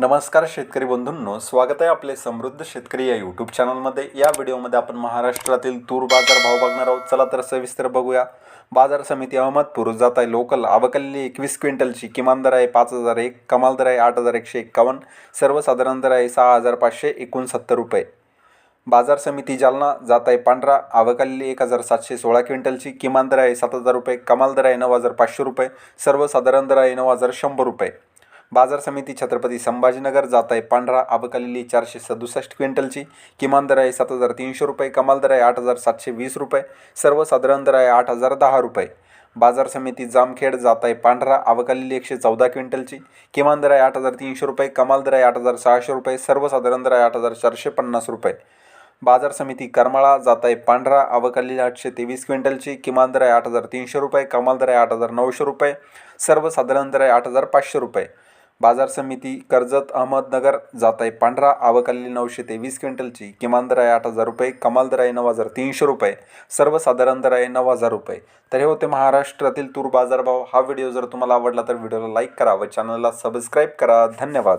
नमस्कार शेतकरी बंधूंनो स्वागत आहे आपले समृद्ध शेतकरी या यूट्यूब चॅनलमध्ये या व्हिडिओमध्ये आपण महाराष्ट्रातील तूर बाजार भाव बघणार आहोत. चला तर सविस्तर बघूया. बाजार समिती अहमदपूर जात आहे लोकल. आवकल्ली एकवीस क्विंटलची किमान दर आहे पाच हजार एक कमाल दर आहे आठ हजार एकशे एक्कावन्न सर्वसाधारण दर आहे सहा हजार पाचशे एकोणसत्तर रुपये. बाजार समिती जालना जात आहे पांढरा. आवकालेली एक हजार सातशे सोळा क्विंटलची किमान दर आहे सात हजार रुपये कमाल दर आहे नऊ हजार पाचशे रुपये सर्वसाधारण दर आहे नऊ हजार शंभर रुपये. बाजार समिती छत्रपती संभाजीनगर जात आहे पांढरा अबकालेली चारशे सदुसष्ट क्विंटलची. किमान दर आहे सात हजार तीनशे रुपये कमाल दर आहे आठ हजार सातशे वीस रुपये सर्वसाधारण दर आहे आठ हजार दहा रुपये. बाजार समिती जामखेड जात आहे पांढरा अवकालेली एकशे चौदा क्विंटलची. किमान दर आहे आठ हजार तीनशे रुपये कमाल दर आहे आठ हजार सहाशे रुपये सर्वसाधारण दर आहे आठ हजार चारशे पन्नास रुपये. बाजार समिती करमाळा जात आहे पांढरा अवकालेली आठशे तेवीस क्विंटलची. किमान दर आहे आठ हजार तीनशे रुपये कमाल दर आहे आठ हजार नऊशे रुपये सर्वसाधारण दर आहे आठ हजार पाचशे रुपये. बाजार समिती कर्जत अहमदनगर जात आहे पांढरा आवकालेली नऊशे तेवीस क्विंटलची. किमान दर आहे आठ हजार रुपये कमाल दर आहे नऊ हजार तीनशे रुपये सर्वसाधारण दर आहे नऊ हजार रुपये. तर हे होते महाराष्ट्रातील तूर बाजारभाव. हा व्हिडिओ जर तुम्हाला आवडला तर व्हिडिओला लाईक करा व चॅनलला सबस्क्राईब करा. धन्यवाद.